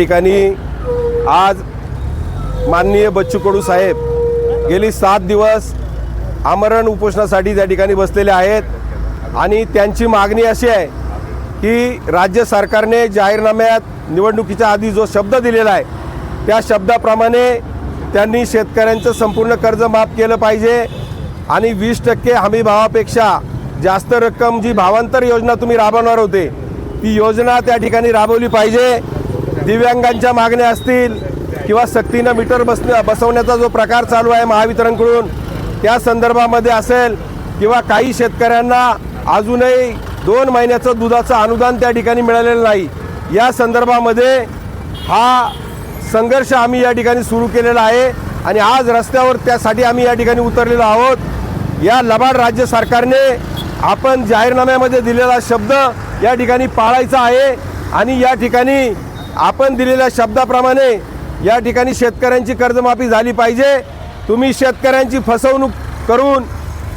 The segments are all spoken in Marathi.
ठिकाणी आज माननीय बच्चू कडू साहेब गेली सात दिवस आमरण उपोषणासाठी त्या ठिकाणी बसलेले आहेत. आणि त्यांची मागणी अशी आहे की राज्य सरकारने जाहीरनाम्यात निवडणुकीच्या आधी जो शब्द दिलेला आहे त्या शब्दाप्रमाणे त्यांनी शेतकऱ्यांचं संपूर्ण कर्ज माफ केलं पाहिजे. आणि वीस टक्के हमी भावापेक्षा जास्त रक्कम जी भावांतर योजना तुम्ही राबवणार होते ती योजना त्या ठिकाणी राबवली पाहिजे. दिव्यांगांच्या मागण्या असतील किंवा सक्तीनं मीटर बसण्या बसवण्याचा जो प्रकार चालू आहे महावितरणकडून त्या संदर्भामध्ये असेल किंवा काही शेतकऱ्यांना अजूनही दोन महिन्याचं दुधाचं अनुदान त्या ठिकाणी मिळालेलं नाही. या संदर्भामध्ये हा संघर्ष आम्ही या ठिकाणी सुरू केलेला आहे आणि आज रस्त्यावर त्यासाठी आम्ही या ठिकाणी उतरलेलो आहोत. या लबाड राज्य सरकारने आपण जाहीरनाम्यामध्ये दिलेला शब्द या ठिकाणी पाळायचा आहे आणि या ठिकाणी आपण दिलेल्या शब्दाप्रमाणे या ठिकाणी शेतकऱ्यांची कर्जमाफी झाली पाहिजे. तुम्ही शेतकऱ्यांची फसवणूक करून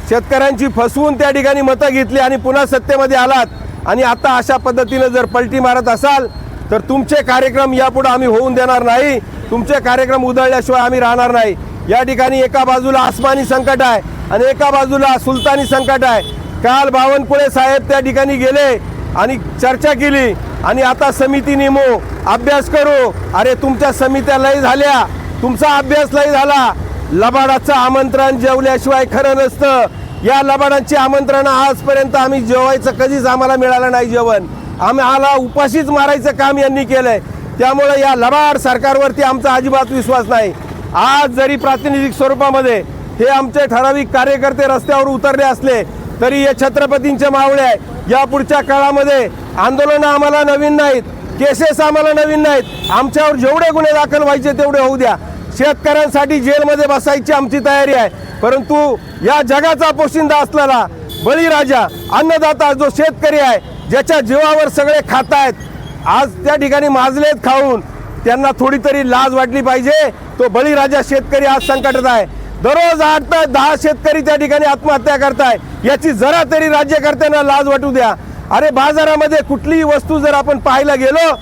शेतकऱ्यांची फसवून त्या ठिकाणी मतं घेतली आणि पुन्हा सत्तेमध्ये आलात आणि आता अशा पद्धतीनं जर पलटी मारत असाल तर तुमचे कार्यक्रम यापुढे आम्ही होऊन देणार नाही. तुमचे कार्यक्रम उधळल्याशिवाय आम्ही राहणार नाही. या ठिकाणी एका बाजूला आसमानी संकट आहे आणि एका बाजूला सुलतानी संकट आहे. काल बावनकुळे साहेब त्या ठिकाणी गेले आणि चर्चा केली. आणि आता समिती नेमो अभ्यास करू. अरे तुमच्या समित्या लय झाल्या. तुमचा अभ्यास लय झाला. लबाडाचं आमंत्रण जेवल्याशिवाय खरं नसतं. या लबाडांची आमंत्रण आजपर्यंत आम्ही जेवायचं कधीच आम्हाला मिळालं नाही जेवण. आम्ही आला उपाशीच मारायचं काम यांनी केलंय. त्यामुळे या लबाड सरकारवरती आमचा अजिबात विश्वास नाही. आज जरी प्रातिनिधिक स्वरूपामध्ये हे आमचे ठराविक कार्यकर्ते रस्त्यावर उतरले असले तरी हे छत्रपतींचे मावळे आहे या पुढच्या काळामध्ये आंदोलनं आम्हाला नवीन नाहीत. केसेस आम्हाला नवीन नाहीत. आमच्यावर जेवढे गुन्हे दाखल व्हायचे तेवढे होऊ द्या. शेतकऱ्यांसाठी जेलमध्ये बसायची आमची तयारी आहे. परंतु या जगाचा पोशिंदा असलेला बळीराजा अन्नदाता जो शेतकरी आहे ज्याच्या जीवावर सगळे खात आहेत आज त्या ठिकाणी माजलेत खाऊन त्यांना थोडी तरी लाज वाटली पाहिजे. तो बळीराजा शेतकरी आज संकटात आहे. दररोज आठ ते दहा शेतकरी त्या ठिकाणी आत्महत्या करताय. याची जरा तरी राज्यकर्त्यांना लाज वाटू द्या. अरे बाजारामध्ये कुठलीही वस्तू जर आपण पाहायला गेलो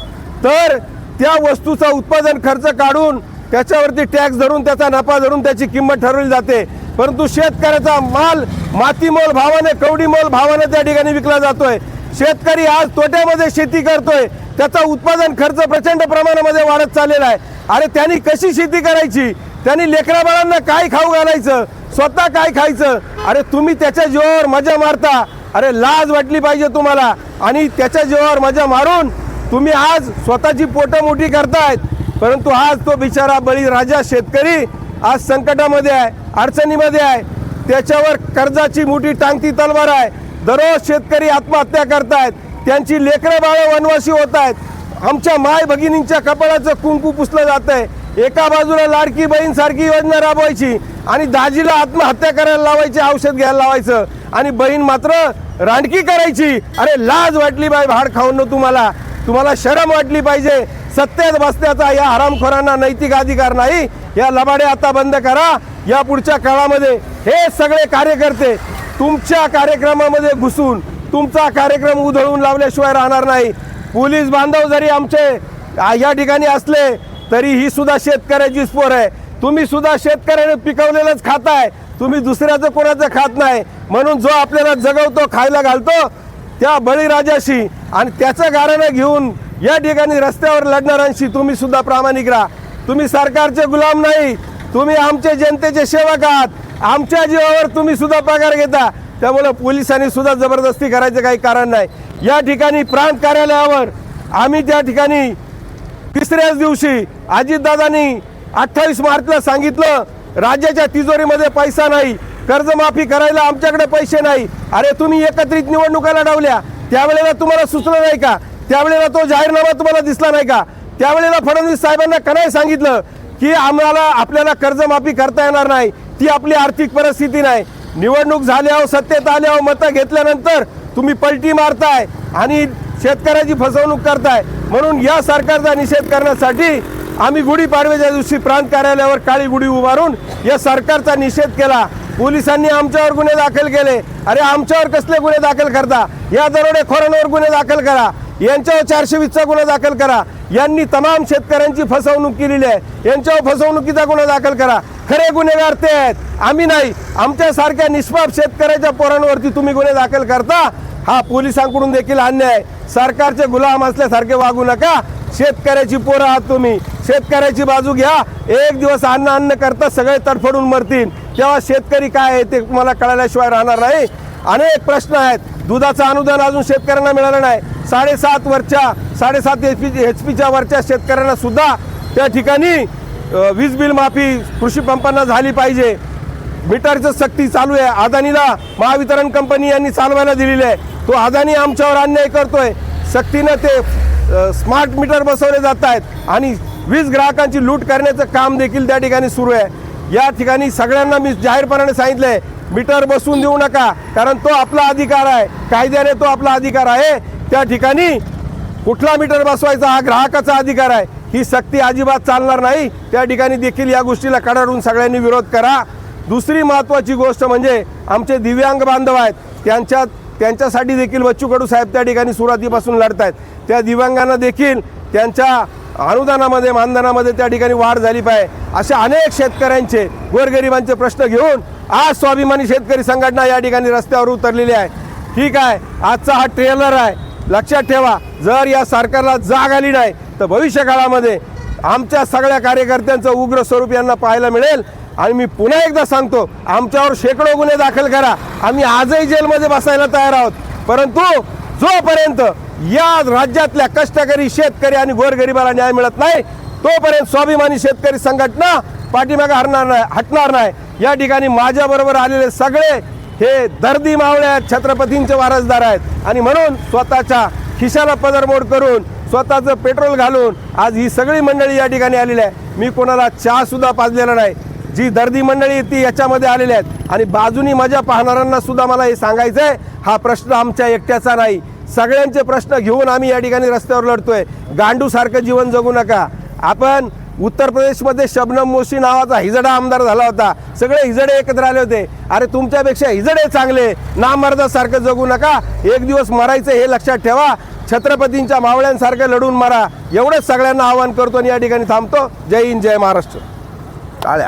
तर त्या वस्तूचा उत्पादन खर्च काढून त्याच्यावरती टॅक्स धरून त्याचा नफा धरून त्याची किंमत ठरवली जाते. परंतु शेतकऱ्याचा माल मातीमोल भावाने कवडीमोल भावाने त्या ठिकाणी विकला जातोय. शेतकरी आज तोट्यामध्ये शेती करतोय. त्याचा उत्पादन खर्च प्रचंड प्रमाणामध्ये वाढत चाललेला आहे. अरे त्यांनी कशी शेती करायची? त्यांनी लेकरा बाळांना काय खाऊ घालायचं? स्वतः काय खायचं? अरे तुम्ही त्याच्या जीवावर मजा मारता. अरे लाज वाटली पाहिजे तुम्हाला. आणि त्याच्या जीवावर मजा मारून तुम्ही आज स्वतःची पोटं मोठी करतायत. परंतु आज तो बिचारा बळी राजा शेतकरी आज संकटामध्ये आहे अडचणीमध्ये आहे. त्याच्यावर कर्जाची मोठी टांगती तलवार आहे. दररोज शेतकरी आत्महत्या करतायत. त्यांची लेकरं बाळं वनवासी होत आहेत आमच्या माय भगिनींच्या कपाळाचं कुंकू पुसलं जात आहे एका बाजूला लाडकी बहीण सारखी योजना राबवायची आणि दाजीला आत्महत्या करायला लावायची औषध घ्यायला लावायचं आणि बहीण मात्र रांडकी करायची. अरे लाज वाटली बाय भाड खाऊन न तुम्हाला. तुम्हाला शरम वाटली पाहिजे. सत्तेत बसण्याचा या हरामखोरांना नैतिक अधिकार नाही. या लबाडे आता बंद करा. या पुढच्या काळामध्ये हे सगळे कार्यकर्ते तुमच्या कार्यक्रमामध्ये घुसून तुमचा कार्यक्रम उधळून लावल्याशिवाय राहणार नाही. पोलीस बांधव जरी आमचे या ठिकाणी असले तरी ही सुद्धा शेतकऱ्याची स्पोर आहे. तुम्ही सुद्धा शेतकऱ्याने पिकवलेलंच खाताय तुम्ही दुसऱ्याचं कोणाचं खात नाही. म्हणून जो आपल्याला जगवतो खायला घालतो त्या बळीराजाशी आणि त्याचं गाऱ्हाणं घेऊन या ठिकाणी रस्त्यावर लढणाऱ्यांशी तुम्ही सुद्धा प्रामाणिक राहा. तुम्ही सरकारचे गुलाम नाही. तुम्ही आमच्या जनतेचे सेवक आहात. आमच्या जीवावर तुम्ही सुद्धा पगार घेता. त्यामुळे पोलिसांनी सुद्धा जबरदस्ती करायचं काही कारण नाही. या ठिकाणी प्रांत कार्यालयावर आम्ही त्या ठिकाणी तिसऱ्याच दिवशी अजितदादांनी अठ्ठावीस मार्चला सांगितलं राज्याच्या तिजोरीमध्ये पैसा नाही कर्जमाफी करायला आमच्याकडे पैसे नाही. अरे तुम्ही एकत्रित निवडणुका लढवल्या त्यावेळेला तुम्हाला सुचलं नाही का? त्यावेळेला तो जाहीरनामा तुम्हाला दिसला नाही का? त्यावेळेला फडणवीस साहेबांना का नाही सांगितलं की आम्हाला आपल्याला कर्जमाफी करता येणार नाही? ती आपली आर्थिक परिस्थिती नाही. निवडणूक झाल्यावर सत्तेत आल्यावर मतं घेतल्यानंतर तुम्ही पलटी मारताय आणि शेतकऱ्याची फसवणूक करताय. म्हणून या सरकारचा निषेध करण्यासाठी आम्ही गुढीपाडव्याच्या दिवशी प्रांत कार्यालयावर काळी गुढी उभारून या सरकारचा निषेध केला. पोलिसांनी आमच्यावर गुन्हे दाखल केले. अरे आमच्यावर कसले गुन्हे दाखल करता? या दरोडेखोरांवर गुन्हे दाखल करा. यांच्यावर चारशे वीसचा गुन्हा दाखल करा. यांनी तमाम शेतकऱ्यांची फसवणूक केलेली आहे. यांच्यावर फसवणुकीचा गुन्हा दाखल करा. खरे गुन्हेगार ते आहेत. आम्ही नाही. आमच्यासारख्या निष्पाप शेतकऱ्याच्या पोरांवरती तुम्ही गुन्हे दाखल करता. हा पोलिसांकडून देखील अन्याय. आहे. सरकारचे गुलाम असल्यासारखे वागू नका. शेतकऱ्याची पोरं आहात तुम्ही. शेतकऱ्याची बाजू घ्या. एक दिवस अन्न अन्न करता सगळे तडफडून मरतील. तेव्हा शेतकरी काय आहे ते तुम्हाला कळाल्याशिवाय राहणार नाही. अनेक प्रश्न आहेत. दुधाचं अनुदान अजून शेतकऱ्यांना मिळालं नाही. साडेसात वरच्या साडेसात एच पी एच पीच्या वरच्या शेतकऱ्यांना सुद्धा त्या ठिकाणी वीज बिल माफी कृषी पंपांना झाली पाहिजे. मीटरचं सक्ती चालू आहे. अदानीला महावितरण कंपनी यांनी चालवायला दिलेली आहे. तो अदानी आमच्यावर अन्याय करतोय. सक्तीनं ते स्मार्ट मीटर बसवले जात आहेत आणि वीज ग्राहकांची लूट करण्याचं काम देखील त्या ठिकाणी सुरू आहे. या ठिकाणी सगळ्यांना मी जाहीरपणाने सांगितलंय मीटर बसवून देऊ नका कारण तो आपला अधिकार आहे. कायद्याने तो आपला अधिकार आहे. त्या ठिकाणी कुठला मीटर बसवायचा हा ग्राहकाचा अधिकार आहे. ही सक्ती अजिबात चालणार नाही. त्या ठिकाणी देखील या गोष्टीला कडाडून सगळ्यांनी विरोध करा. दुसरी महत्त्वाची गोष्ट म्हणजे आमचे दिव्यांग बांधव आहेत त्यांच्या त्यांच्यासाठी देखील बच्चू कडू साहेब त्या ठिकाणी सुरुवातीपासून लढत आहेत त्या दिव्यांगांना देखील त्यांच्या अनुदानामध्ये मानधनामध्ये त्या ठिकाणी वाढ झाली पाहिजे. अशा अनेक शेतकऱ्यांचे गोरगरिबांचे प्रश्न घेऊन आज स्वाभिमानी शेतकरी संघटना या ठिकाणी रस्त्यावर उतरलेली आहे. ठीक आहे आजचा हा ट्रेलर आहे. लक्षात ठेवा जर या सरकारला जाग आली नाही तर भविष्य काळामध्ये आमच्या सगळ्या कार्यकर्त्यांचं उग्र स्वरूप यांना पाहायला मिळेल. आणि मी पुन्हा एकदा सांगतो आमच्यावर शेकडो गुन्हे दाखल करा. आम्ही आजही जेलमध्ये बसायला तयार आहोत. परंतु जोपर्यंत या राज्यातल्या कष्टकरी शेतकरी आणि गोरगरिबाला न्याय मिळत नाही तोपर्यंत स्वाभिमानी शेतकरी संघटना पाठीमागे हरणार नाही हटणार नाही. या ठिकाणी माझ्याबरोबर आलेले सगळे हे दर्दी मावळे आहेत छत्रपतींचे वारसदार आहेत. आणि म्हणून स्वतःच्या खिशाला पदरमोड करून स्वतःचं पेट्रोल घालून आज ही सगळी मंडळी या ठिकाणी आलेली आहे. मी कोणाला चहा सुद्धा पाजलेला नाही. जी दर्दी मंडळी ती याच्यामध्ये आलेली आहेत. आणि बाजूनी मजा पाहणाऱ्यांना सुद्धा मला हे सांगायचं आहे हा प्रश्न आमच्या एकट्याचा नाही. सगळ्यांचे प्रश्न घेऊन आम्ही या ठिकाणी रस्त्यावर लढतोय. गांडूसारखं जीवन जगू नका. आपण उत्तर प्रदेशमध्ये शबनम मोशी नावाचा हिजडा आमदार झाला होता. सगळे हिजडे एकत्र आले होते. अरे तुमच्यापेक्षा हिजडे चांगले. नामर्दासारखं जगू नका. एक दिवस मरायचं हे लक्षात ठेवा. छत्रपतींच्या मावळ्यांसारखं लढून मारा. एवढंच सगळ्यांना आवाहन करतो आणि या ठिकाणी थांबतो. जय हिंद जय महाराष्ट्र. 打俩。